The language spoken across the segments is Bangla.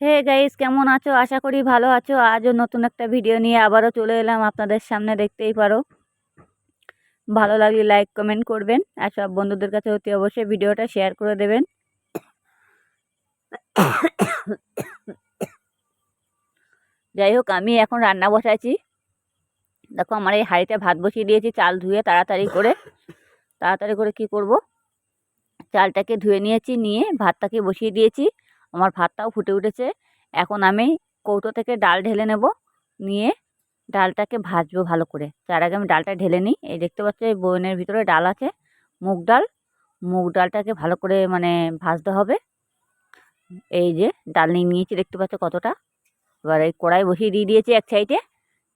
হে গাইস, কেমন আছো? আশা করি ভালো আছো। আজও নতুন একটা ভিডিও নিয়ে আবারও চলে এলাম আপনাদের সামনে, দেখতেই পারো। ভালো লাগলে লাইক, কমেন্ট করবেন আর সব বন্ধুদের কাছে অতি অবশ্যই ভিডিওটা শেয়ার করে দেবেন। যাই হোক, আমি এখন রান্না বসাইছি দেখো, আমার এই হাঁড়িতে ভাত বসিয়ে দিয়েছি, চাল ধুয়ে তাড়াতাড়ি করে। তাড়াতাড়ি করে কি করব? চালটাকে ধুয়ে নিয়েছি, নিয়ে ভাতটাকে বসিয়ে দিয়েছি। আমার ভাতটাও ফুটে উঠেছে। এখন আমি কৌটো থেকে ডাল ঢেলে নেব। নিয়ে ডালটাকে ভাজবো ভালো করে। তার আগে আমি ডালটা ঢেলে নিই। এই দেখতে পাচ্ছি, এই বয়নের ভিতরে ডাল আছে, মুগ ডাল। মুগ ডালটাকে ভালো করে মানে ভাজতে হবে। এই যে ডাল নিয়ে নিয়েছি, দেখতে পাচ্ছ কতটা। এবার এই কড়াই বসিয়ে দিয়ে দিয়েছি এক সাইডে।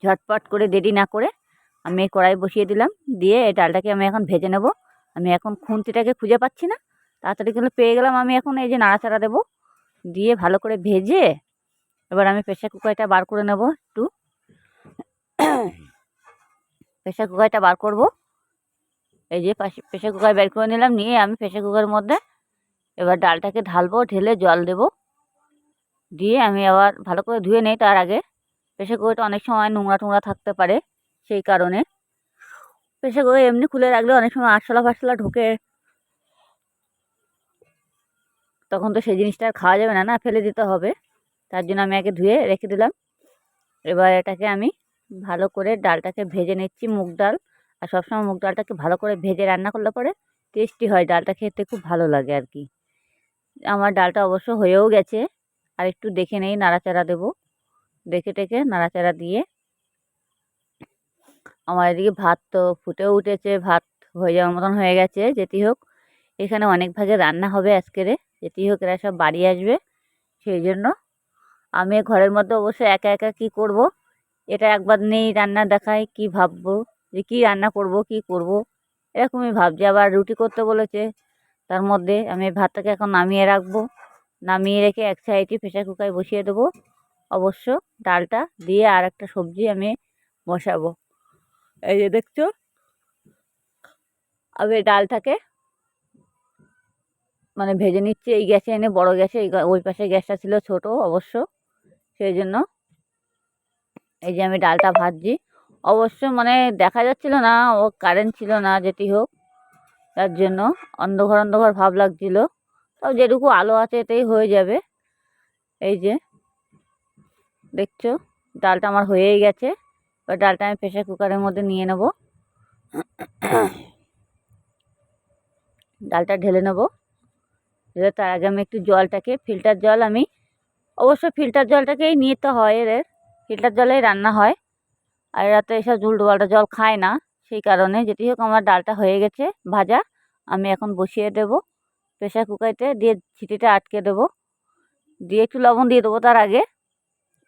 ঝটপট করে দেরি না করে আমি এই কড়াই বসিয়ে দিলাম। দিয়ে এই ডালটাকে আমি এখন ভেজে নেব। আমি এখন খুন্তিটাকে খুঁজে পাচ্ছি না। তাড়াতাড়ি কিন্তু পেয়ে গেলাম। আমি এখন এই যে নাড়াচাড়া দেবো। দিয়ে ভালো করে ভেজে এবার আমি প্রেশার কুকারটা বার করে নেব একটু। প্রেশার কুকারটা বার করব। এই যে প্রেশার কুকার বের করে নিলাম, নিয়ে আমি প্রেশার কুকারের মধ্যে এবার ডালটাকে ঢালবো, ঢেলে জল দেব। দিয়ে আমি আবার ভালো করে ধুয়ে নেই তার আগে। প্রেশার কুকারটা অনেক সময় নোংরা টোংরা থাকতে পারে সেই কারণে। প্রেশার কুকার এমনি খুলে রাখলে অনেক সময় আরশোলা ফারশোলা ঢোকে। তখন তো সেই জিনিসটা আর খাওয়া যাবে না না ফেলে দিতে হবে। তার জন্য আমি আগে ধুয়ে রেখে দিলাম। এবার এটাকে আমি ভালো করে ডালটাকে ভেজে নিচ্ছি, মুগ ডাল। আর সবসময় মুগ ডালটাকে ভালো করে ভেজে রান্না করলে পরে টেস্টি হয়, ডালটা খেতে খুব ভালো লাগে আর কি। আমার ডালটা অবশ্য হয়েও গেছে। আর একটু দেখে নেই, নাড়াচাড়া দেবো। দেখে টেকে নাড়াচাড়া দিয়ে আমার এদিকে ভাত তো ফুটেও উঠেছে, ভাত হয়ে যাওয়ার মতন হয়ে গেছে, যেটি হোক। এখানে অনেক ভাগে রান্না হবে আজকেরে যেটি হোক, এরা সব বাড়ি আসবে। সেই জন্য আমি ঘরের মধ্যে অবশ্যই একা একা কী করব, এটা একবার নেই রান্না দেখায় কি ভাববো, যে কী রান্না করব, কি করব। এরকমই ভাবছি। আবার রুটি করতে বলেছে, তার মধ্যে আমি ভাতটাকে এখন নামিয়ে রাখব। নামিয়ে রেখে এক সাইডে প্রেশার কুকারে বসিয়ে দেবো। অবশ্য ডালটা দিয়ে আর একটা সবজি আমি বসাবো। এই যে দেখছ, আমি ডালটাকে মানে ভেজে নিচ্ছি, এই গ্যাসে এনে বড় গ্যাসে, এই ওই পাশে গ্যাসটা ছিল ছোট অবশ্য সেই জন্য এই যে আমি ডালটা ভাজছি। অবশ্য মানে দেখা যাচ্ছিল না, ও কারেন্ট ছিল না, যেটি হোক, তার জন্য অন্ধকার অন্ধকার ভাব লাগছিল। তাও যেটুকু আলো আছে, এতেই হয়ে যাবে। এই যে, দেখছ? ডালটা আমার হয়েই গেছে। এবার ডালটা আমি প্রেশার কুকারের মধ্যে নিয়ে নেব। ডালটা ঢেলে নেব। তার আগে আমি একটু জলটাকে ফিল্টার জল আমি, অবশ্য ফিল্টার জলটাকেই নিতে হয় এদের। ফিল্টার জলেই রান্না হয়। আর এরা তো এসব ঝুল ডোবালটা জল খায় না, সেই কারণে যেটি হোক আমার ডালটা হয়ে গেছে ভাজা, আমি এখন বসিয়ে দেব। প্রেশার কুকারতে দিয়ে ছিটিটা আটকে দেব। দিয়ে একটু লবণ দিয়ে দেবো তার আগে।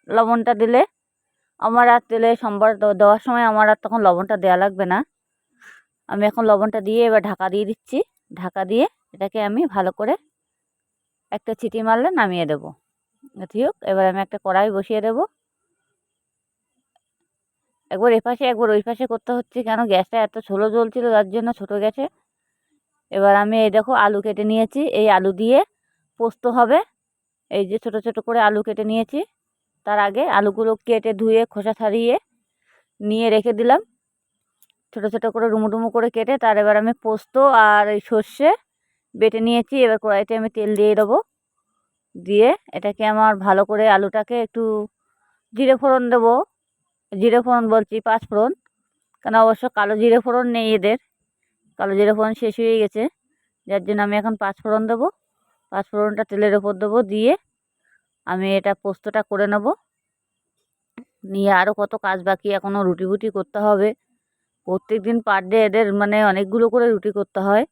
লবণটা দিলে আমার আর তেলে সম্বার দেওয়ার সময় আমার আর তখন লবণটা দেওয়া লাগবে না। আমি এখন লবণটা দিয়ে এবার ঢাকা দিয়ে দিচ্ছি। ঢাকা দিয়ে এটাকে আমি ভালো করে একটা ছিটি মারলে নামিয়ে দেবো। ঠিক হোক, এবার আমি একটা কড়াই বসিয়ে দেবো। একবার এপাশে, একবার ওই পাশে করতে হচ্ছে কেন? গ্যাসটা এত ছোলো জ্বলছিল, তার জন্য ছোটো গ্যাসে। এবার আমি এই দেখো আলু কেটে নিয়েছি। এই আলু দিয়ে পোস্ত হবে। এই যে ছোট ছোট করে আলু কেটে নিয়েছি। তার আগে আলুগুলো কেটে ধুয়ে, খোসা ছাড়িয়ে নিয়ে রেখে দিলাম। ছোট ছোট করে ডুমো ডুমো করে কেটে, তার এবার আমি পোস্ত আর এই সর্ষে বেটে নিয়েছি, এবার কড়াইতে আমি তেল দিয়ে দেবো। দিয়ে এটাকে আমার ভালো করে আলুটাকে একটু জিরে ফোড়ন দেবো। জিরে ফোড়ন বলছি পাঁচ ফোড়ন, কেন অবশ্য কালো জিরে ফোড়ন নেই এদের। কালো জিরে ফোড়ন শেষ হয়ে গেছে, যার জন্য আমি এখন পাঁচ ফোড়ন দেবো। পাঁচ ফোড়নটা তেলের ওপর দেবো, দিয়ে আমি এটা পোস্তটা করে নেব। নিয়ে আরও কত কাজ বাকি এখনও রুটি ফুটি করতে হবে। প্রত্যেক দিন পার ডে এদের মানে অনেকগুলো করে রুটি করতে হয়।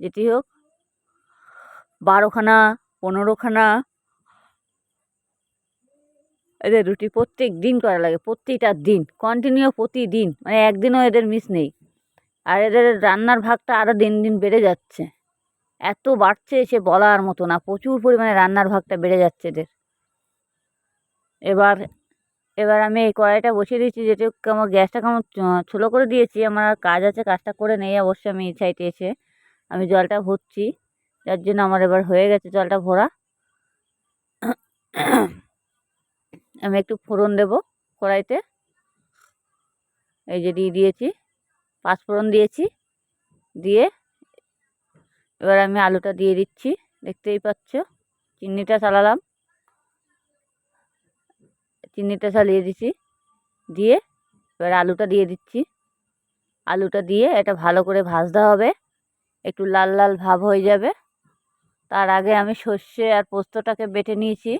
যেটি হোক বারোখানা, পনেরোখানা। এদের রুটি প্রত্যেক দিন করা লাগে, প্রতিটা দিন কন্টিনিউ প্রতিদিন মানে একদিনও এদের মিস নেই। আর এদের রান্নার ভাগটা আরও দিন দিন বেড়ে যাচ্ছে। এত বাড়ছে সে বলার মতো না, প্রচুর পরিমাণে রান্নার ভাগটা বেড়ে যাচ্ছে এদের। এবার এবার আমি এই কড়াইটা বসিয়ে দিয়েছি যেটা আমার গ্যাসটা কেমন ছোলো করে দিয়েছি, আমার কাজ আছে, কাজটা করে নেই অবশ্যই আমি এই সাইডে এসে। আমি জলটা ভরছি। যার জন্য আমার এবার হয়ে গেছে জলটা ভরা। আমি একটু ফোড়ন দেব কড়াইতে। এই যে দিয়ে দিয়েছি, পাঁচ ফোড়ন দিয়েছি। দিয়ে এবার আমি আলুটা দিয়ে দিচ্ছি, দেখতেই পাচ্ছ, চিনিটা চালালাম। চিনিটা চালিয়ে দিছি, দিয়ে এবার আলুটা দিয়ে দিচ্ছি। আলুটা দিয়ে এটা ভালো করে ভাজতে হবে, একটু লাল লাল ভাব হয়ে যাবে। তার আগে আমি সর্ষে আর পোস্তটাকে বেটে নিয়েছি।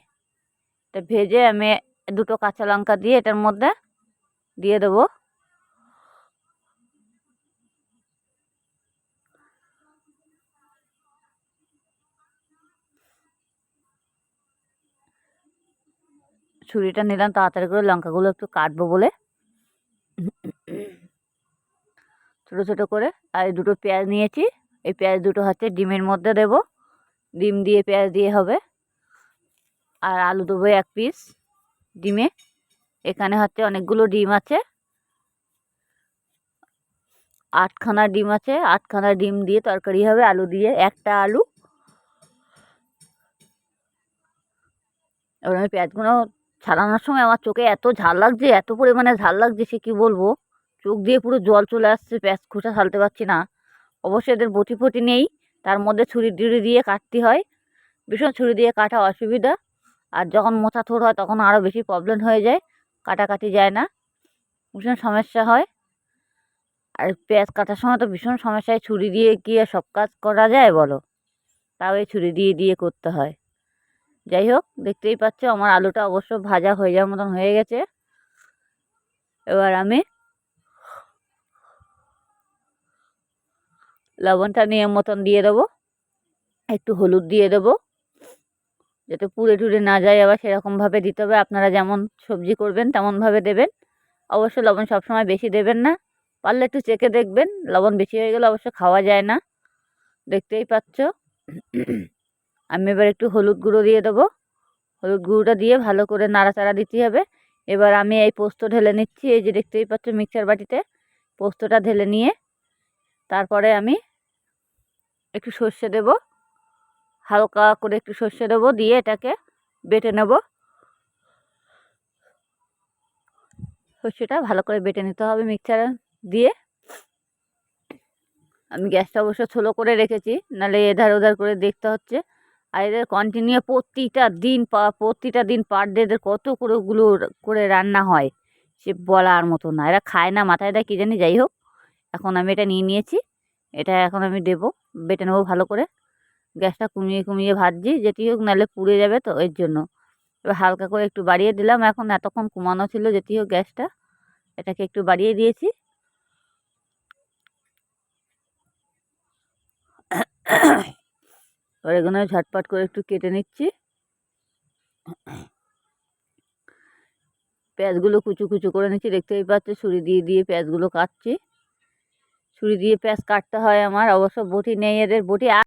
এটা ভেজে আমি দুটো কাঁচা লঙ্কা দিয়ে এটার মধ্যে দিয়ে দেবো। ছুরিটা নিলাম, তাড়াতাড়ি করে লঙ্কাগুলো একটু কাটবো বলে। ছোটো ছোটো করে, আর দুটো পেঁয়াজ নিয়েছি। এই পেঁয়াজ দুটো হচ্ছে ডিমের মধ্যে দেব। ডিম দিয়ে, পেঁয়াজ দিয়ে হবে। আর আলু দেবো এক পিস ডিমে। এখানে হচ্ছে অনেকগুলো ডিম আছে। আটখানা ডিম আছে। আটখানা ডিম দিয়ে তরকারি হবে, আলু দিয়ে। একটা আলু। এবার আমি পেঁয়াজগুলো ছাড়ানোর সময় আমার চোখে এত ঝাল লাগছে, এত পরিমাণে ঝাল লাগছে সে কী বলব? চোখ দিয়ে পুরো জল চলে আসছে, পেঁয়াজ খোসা ছালতে পারছি না। অবশ্যই এদের বটি ফটি নেই। তার মধ্যে ছুরি টুরি দিয়ে কাটতে হয়। ভীষণ ছুরি দিয়ে কাটা অসুবিধা। আর যখন মোচা থোড় হয়, তখন আরও বেশি প্রবলেম হয়ে যায়। কাটাকাটি যায় না। ভীষণ সমস্যা হয়। আর পেঁয়াজ কাটার সময় তো ভীষণ সমস্যায় ছুরি দিয়ে গিয়ে সব কাজ করা যায় বলো? তাও এই ছুরি দিয়ে দিয়ে করতে হয়। যাই হোক, দেখতেই পাচ্ছ আমার আলুটা অবশ্য ভাজা হয়ে যাওয়ার মতন হয়ে গেছে। এবার আমি লবণটা নিয়ম মতন দিয়ে দেবো। একটু হলুদ দিয়ে দেবো। যাতে পুড়ে টুড়ে না যায়, আবার সেরকমভাবে দিতে হবে। আপনারা যেমন সবজি করবেন, তেমনভাবে দেবেন। অবশ্য লবণ সবসময় বেশি দেবেন না। পারলে একটু চেকে দেখবেন। লবণ বেশি হয়ে গেলে অবশ্য খাওয়া যায় না। দেখতেই পাচ্ছ। আমি এবার একটু হলুদ গুঁড়ো দিয়ে দেবো। হলুদ গুঁড়োটা দিয়ে ভালো করে নাড়াচাড়া দিতে হবে। এবার আমি এই পোস্ত ঢেলে নিচ্ছি। এই যে দেখতেই পাচ্ছ মিক্সার বাটিতে। পোস্তটা ঢেলে নিয়ে তারপরে আমি একটু সর্ষে দেব। হালকা করে একটু সর্ষে দেবো, দিয়ে এটাকে বেটে নেব। সর্ষেটা ভালো করে বেটে নিতে হবে মিক্সারে দিয়ে। আমি গ্যাসটা অবশ্য ছোলো করে রেখেছি, নাহলে এধার ওধার করে দেখতে হচ্ছে। আর এদের কন্টিনিউ প্রতিটা দিন প্রতিটা দিন পার ডে এদের কত করে ওগুলো করে রান্না হয়, সে বলার মতো না। এরা খায় না মাথায় দেয়, কী জানি, যাই হোক। এখন আমি এটা নিয়ে নিয়েছি। এটা এখন আমি দেবো, বেটে নেব ভালো করে। গ্যাসটা কমিয়ে কমিয়ে ভাজছি, যেটি হোক নাহলে পুড়ে যাবে তো এর জন্য। এবার হালকা করে একটু বাড়িয়ে দিলাম, এখন এতক্ষণ কমানো ছিল যেটি হোক গ্যাসটা। এটাকে একটু বাড়িয়ে দিয়েছি। এবার এগুলো ঝটপট করে একটু কেটে নিচ্ছি। পেঁয়াজগুলো কুচু কুচু করে নিচ্ছি, দেখতেই পাচ্ছ, ছুরি দিয়ে দিয়ে পেঁয়াজগুলো কাটছি। ছুরি দিয়ে পেঁয়াজ কাটতে হয় আমার অবশ্য বটি নেই এদের বটি